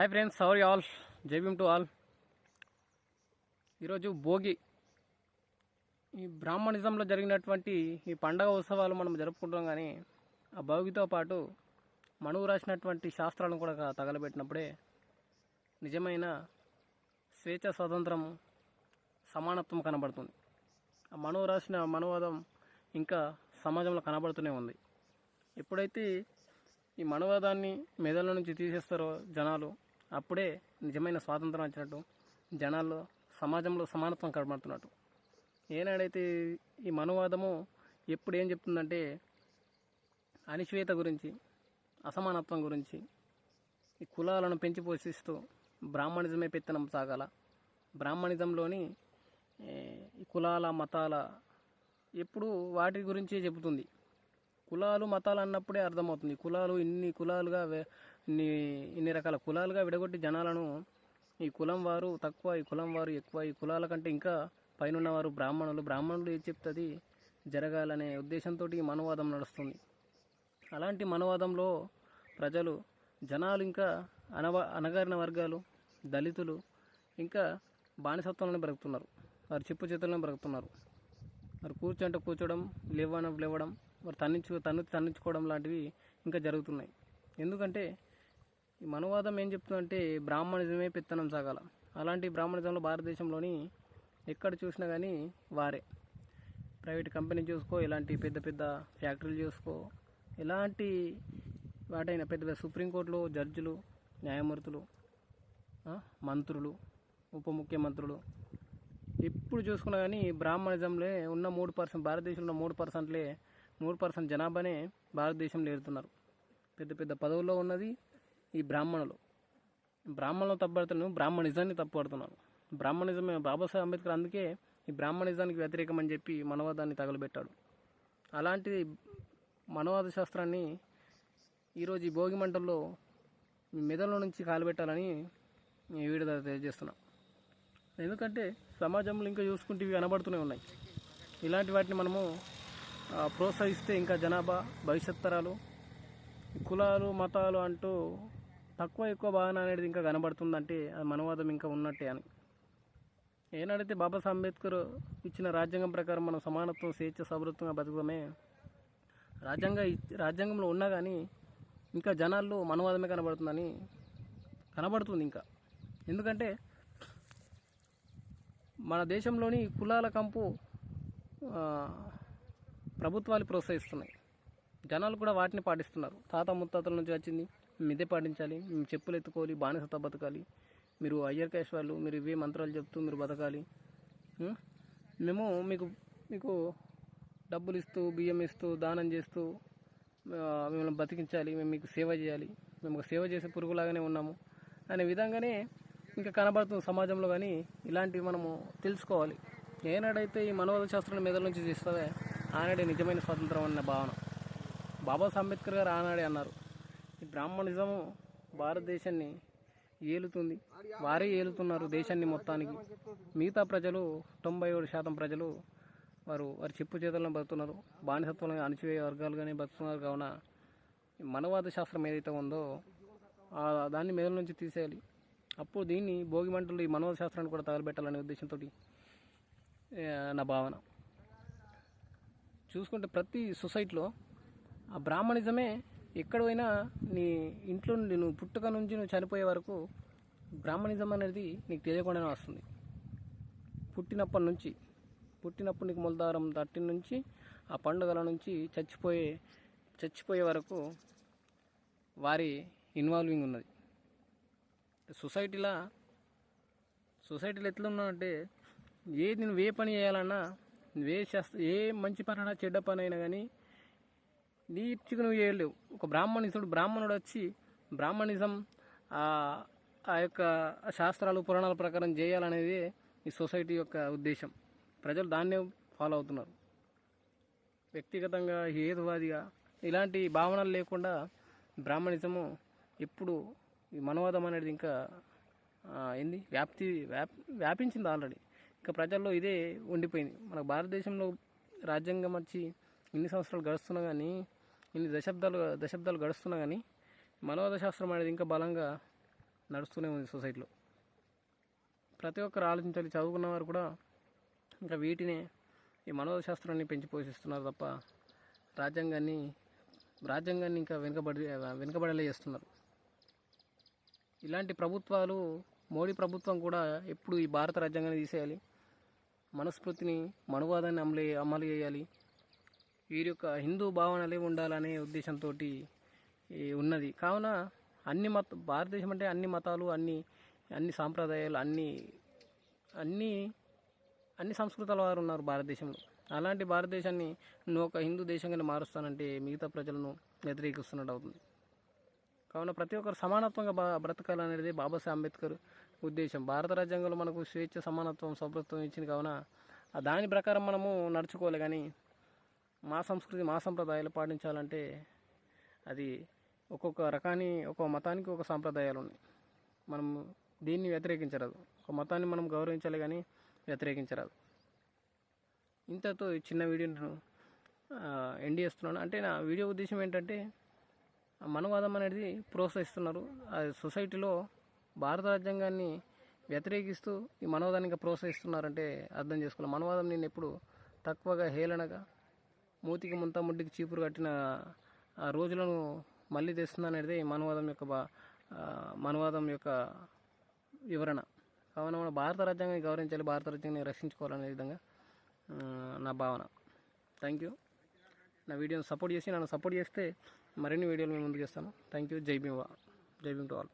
Hi friends sorry all జైబీమ్ to all ఈరోజు భోగి. ఈ బ్రాహ్మణిజంలో జరిగినటువంటి ఈ పండగ ఉత్సవాలు మనం జరుపుకుంటాం కానీ ఆ భోగితో పాటు మనువు రాసినటువంటి శాస్త్రాలను కూడా తగలబెట్టినప్పుడే నిజమైన స్వేచ్ఛ స్వాతంత్రం సమానత్వం కనబడుతుంది. ఆ మనువు రాసిన మనువాదం ఇంకా సమాజంలో కనబడుతూనే ఉంది. ఎప్పుడైతే ఈ మనవాదాన్ని మెదళ్ళ నుంచి తీసేస్తారో జనాలు అప్పుడే నిజమైన స్వాతంత్రం వచ్చినట్టు జనాల్లో సమాజంలో సమానత్వం కనబడుతున్నట్టు. ఏనాడైతే ఈ మనవాదము ఎప్పుడు ఏం చెప్తుందంటే అనిశ్వేత గురించి అసమానత్వం గురించి ఈ కులాలను పెంచి పోషిస్తూ బ్రాహ్మణిజమే పెత్తనం సాగాల. బ్రాహ్మణిజంలోని ఈ కులాల మతాల ఎప్పుడు వాటి గురించే చెబుతుంది. కులాలు మతాలు అన్నప్పుడే అర్థమవుతుంది. కులాలు ఇన్ని కులాలుగా వే- ఇన్ని ఇన్ని రకాల కులాలుగా విడగొట్టి జనాలను ఈ కులం వారు తక్కువ ఈ కులం వారు ఎక్కువ ఈ కులాల కంటే ఇంకా పైన వారు బ్రాహ్మణులు. బ్రాహ్మణులు ఏది చెప్తుంది? జరగాలనే ఉద్దేశంతో ఈ మనవాదం నడుస్తుంది. అలాంటి మనవాదంలో ప్రజలు జనాలు ఇంకా అనవ అనగారిన వర్గాలు దళితులు ఇంకా బానిసత్వంలోనే బ్రతుకుతున్నారు. వారు చెప్పు చేతుల్లోనే బ్రతుకుతున్నారు. వారు కూర్చుంటే కూర్చోవడం లేవడం లేవడం వారు తన్నించు తన్ను తన్నించుకోవడం లాంటివి ఇంకా జరుగుతున్నాయి. ఎందుకంటే ఈ మనవాదం ఏం చెప్తుందంటే బ్రాహ్మణిజమే పెత్తనం సాగాల. అలాంటి బ్రాహ్మణిజంలో భారతదేశంలోని ఎక్కడ చూసినా కానీ వారే. ప్రైవేట్ కంపెనీ చూసుకో ఇలాంటి పెద్ద పెద్ద ఫ్యాక్టరీలు చూసుకో. ఎలాంటి వాటైనా పెద్ద పెద్ద సుప్రీంకోర్టులో జడ్జిలు న్యాయమూర్తులు మంత్రులు ఉప ముఖ్యమంత్రులు. ఎప్పుడు చూసుకున్నా కానీ బ్రాహ్మణిజంలో ఉన్న మూడు పర్సెంట్ భారతదేశంలో ఉన్న మూడు పర్సెంట్లే మూడు పర్సెంట్ జనాభానే భారతదేశంలో ఏరుతున్నారు. పెద్ద పెద్ద పదవుల్లో ఉన్నది ఈ బ్రాహ్మణులు. బ్రాహ్మణులు తప్పడుతున్నారు బ్రాహ్మణిజాన్ని తప్పుపడుతున్నారు బ్రాహ్మణిజమే బాబాసాహెబ్ అంబేద్కర్ అందుకే ఈ బ్రాహ్మణిజానికి వ్యతిరేకం అని చెప్పి మనవాదాన్ని తగలబెట్టాడు. అలాంటి మనవాద శాస్త్రాన్ని ఈరోజు ఈ భోగి మంటల్లో మెదడులో నుంచి కాలుపెట్టాలని నేను వీడియో ద్వారా తెలియజేస్తున్నాం. ఎందుకంటే సమాజంలో ఇంకా చూసుకుంటే ఇవి కనబడుతూనే ఉన్నాయి. ఇలాంటి వాటిని మనము ప్రోత్సహిస్తే ఇంకా జనాభా భవిష్యత్ తరాలు కులాలు మతాలు అంటూ తక్కువ ఎక్కువ భావన అనేది ఇంకా కనబడుతుందంటే అది మనవాదం ఇంకా ఉన్నట్టే అని. ఏనాడైతే బాబాసాహెబ్ అంబేద్కర్ ఇచ్చిన రాజ్యాంగం ప్రకారం మనం సమానత్వం స్వేచ్ఛ సౌరత్వంగా బతుకుతామే రాజ్యాంగ రాజ్యాంగంలో ఉన్నా కానీ ఇంకా జనాల్లో మనవాదమే కనబడుతుందని కనబడుతుంది ఇంకా. ఎందుకంటే మన దేశంలోని కులాల కంపు ప్రభుత్వాలు ప్రోత్సహిస్తున్నాయి. జనాలు కూడా వాటిని పాటిస్తున్నారు. తాత ముత్తాతల నుంచి వచ్చింది మేము ఇదే పాటించాలి మేము చెప్పులు ఎత్తుకోవాలి బానిసత బతకాలి. మీరు అయ్యర్ క్యాష్ వాళ్ళు మీరు ఇవే మంత్రాలు చెప్తూ మీరు బతకాలి. మేము మీకు మీకు డబ్బులు ఇస్తూ బియ్యం ఇస్తూ దానం చేస్తూ మిమ్మల్ని బతికించాలి మేము మీకు సేవ చేయాలి. మేము ఒక సేవ చేసే పురుగులాగానే ఉన్నాము. అనే విధంగానే ఇంకా కనబడుతుంది సమాజంలో కానీ ఇలాంటివి మనము తెలుసుకోవాలి. ఏనాడైతే ఈ మనోధ శాస్త్రం మెదడు నుంచి తీస్తావే ఆనాడే నిజమైన స్వాతంత్రం అన్న భావన. బాబాసాహెబ్ అంబేద్కర్ గారు ఆనాడే అన్నారు. ఈ బ్రాహ్మణిజము భారతదేశాన్ని ఏలుతుంది. వారే ఏలుతున్నారు దేశాన్ని మొత్తానికి. మిగతా ప్రజలు తొంభై ఏడు శాతం ప్రజలు వారు వారి చెప్పు చేతులను బతుకుతున్నారు. బానిసత్వంలో అణచివేయ వర్గాలుగానే బతుకుతున్నారు కావున ఈ మనవాద శాస్త్రం ఏదైతే ఉందో దాన్ని మెదడు నుంచి తీసేయాలి. అప్పుడు దీన్ని భోగి మంటలు ఈ మనవాద శాస్త్రాన్ని కూడా తగలబెట్టాలనే ఉద్దేశంతో నా భావన. చూసుకుంటే ప్రతి సొసైటీలో ఆ బ్రాహ్మణిజమే ఎక్కడ పోయినా నీ ఇంట్లో నుండి నువ్వు పుట్టుక నుంచి నువ్వు చనిపోయే వరకు బ్రాహ్మణిజం అనేది నీకు తెలియకుండానే వస్తుంది. పుట్టినప్పటి నుంచి పుట్టినప్పుడు నీకు మూలధారం తట్టిన నుంచి ఆ పండుగల నుంచి చచ్చిపోయే చచ్చిపోయే వరకు వారి ఇన్వాల్వింగ్ ఉన్నది. సొసైటీలా సొసైటీలో ఎట్లా ఉన్నావంటే ఏది నువ్వు ఏ పని చేయాలన్నా నువ్వే చేస్తా ఏ మంచి పని అయినా చెడ్డ పని అయినా కానీ నీట్గా నువ్వు చేయలేవు. ఒక బ్రాహ్మణిసుడు బ్రాహ్మణుడు వచ్చి బ్రాహ్మణిజం ఆ ఆ యొక్క శాస్త్రాలు పురాణాల ప్రకారం చేయాలనేది ఈ సొసైటీ యొక్క ఉద్దేశం. ప్రజలు దాన్నే ఫాలో అవుతున్నారు. వ్యక్తిగతంగా హేతువాదిగా ఇలాంటి భావనలు లేకుండా బ్రాహ్మణిజము ఎప్పుడు ఈ మనవాదం అనేది ఇంకా ఏంది? వ్యాప్తి వ్యాప్ వ్యాపించింది ఆల్రెడీ. ఇంకా ప్రజల్లో ఇదే ఉండిపోయింది. మన భారతదేశంలో రాజ్యాంగం వచ్చి ఇన్ని సంవత్సరాలు గడుస్తున్నా కానీ ఇన్ని దశాబ్దాలు దశాబ్దాలు గడుస్తున్నా కానీ మనోద శాస్త్రం అనేది ఇంకా బలంగా నడుస్తూనే ఉంది సొసైటీలో. ప్రతి ఒక్కరు ఆలోచించాలి చదువుకున్న వారు కూడా ఇంకా వీటినే ఈ మనోద శాస్త్రాన్ని పెంచి పోషిస్తున్నారు తప్ప రాజ్యాంగాన్ని రాజ్యాంగాన్ని ఇంకా వెనుకబడి వెనుకబడేలా చేస్తున్నారు. ఇలాంటి ప్రభుత్వాలు మోడీ ప్రభుత్వం కూడా ఎప్పుడు ఈ భారత రాజ్యాంగాన్ని తీసేయాలి మనస్ఫృతిని మనువాదాన్ని అమలు అమలు చేయాలి వీరి యొక్క హిందూ భావనలే ఉండాలనే ఉద్దేశంతో ఉన్నది. కావున అన్ని మత భారతదేశం అంటే అన్ని మతాలు అన్ని అన్ని సాంప్రదాయాలు అన్ని అన్ని అన్ని సంస్కృతాల వారు ఉన్నారు భారతదేశంలో. అలాంటి భారతదేశాన్ని నువ్వు ఒక హిందూ దేశంగానే మారుస్తానంటే మిగతా ప్రజలను వ్యతిరేకిస్తున్నట్టు అవుతుంది. కావున ప్రతి ఒక్కరు సమానత్వంగా బా బ్రతకాలనేది బాబాసాహెబ్ అంబేద్కర్ ఉద్దేశం. భారత రాజ్యాంగంలో మనకు స్వేచ్ఛ సమానత్వం సౌభ్రత్వం ఇచ్చింది. కావున దాని ప్రకారం మనము నడుచుకోవాలి. కానీ మా సంస్కృతి మా సంప్రదాయాలు పాటించాలంటే అది ఒక్కొక్క రకాన్ని ఒక్కొక్క మతానికి ఒక సాంప్రదాయాలు ఉన్నాయి మనం దీన్ని వ్యతిరేకించరాదు. ఒక మతాన్ని మనం గౌరవించాలి కానీ వ్యతిరేకించరాదు. ఇంతతో ఈ చిన్న వీడియోను ఎండ్ చేస్తున్నాను. అంటే నా వీడియో ఉద్దేశం ఏంటంటే మనవాదం అనేది ప్రోత్సహిస్తున్నారు. అది సొసైటీలో భారత రాజ్యాంగాన్ని వ్యతిరేకిస్తూ ఈ మనవాదానికి ప్రోత్సహిస్తున్నారంటే అర్థం చేసుకోవాలి. మనవాదం నేను ఎప్పుడు తక్కువగా హేళనగా మూతికి ముంత ముడ్డికి చీపురు కట్టిన ఆ రోజులను మళ్ళీ తెస్తుందనేది మనవాదం యొక్క బా మనవాదం యొక్క వివరణ. కావున మన భారత రాజ్యాంగాన్ని గౌరవించాలి భారత రాజ్యాంగాన్ని రక్షించుకోవాలనే విధంగా నా భావన. థ్యాంక్ యూ నా వీడియోని సపోర్ట్ చేసి నన్ను సపోర్ట్ చేస్తే మరిన్ని వీడియోలు మేము ముందుకు ఇస్తాను థ్యాంక్ యూ జై భీమ్ వా- జై భీమ్ టు ఆల్.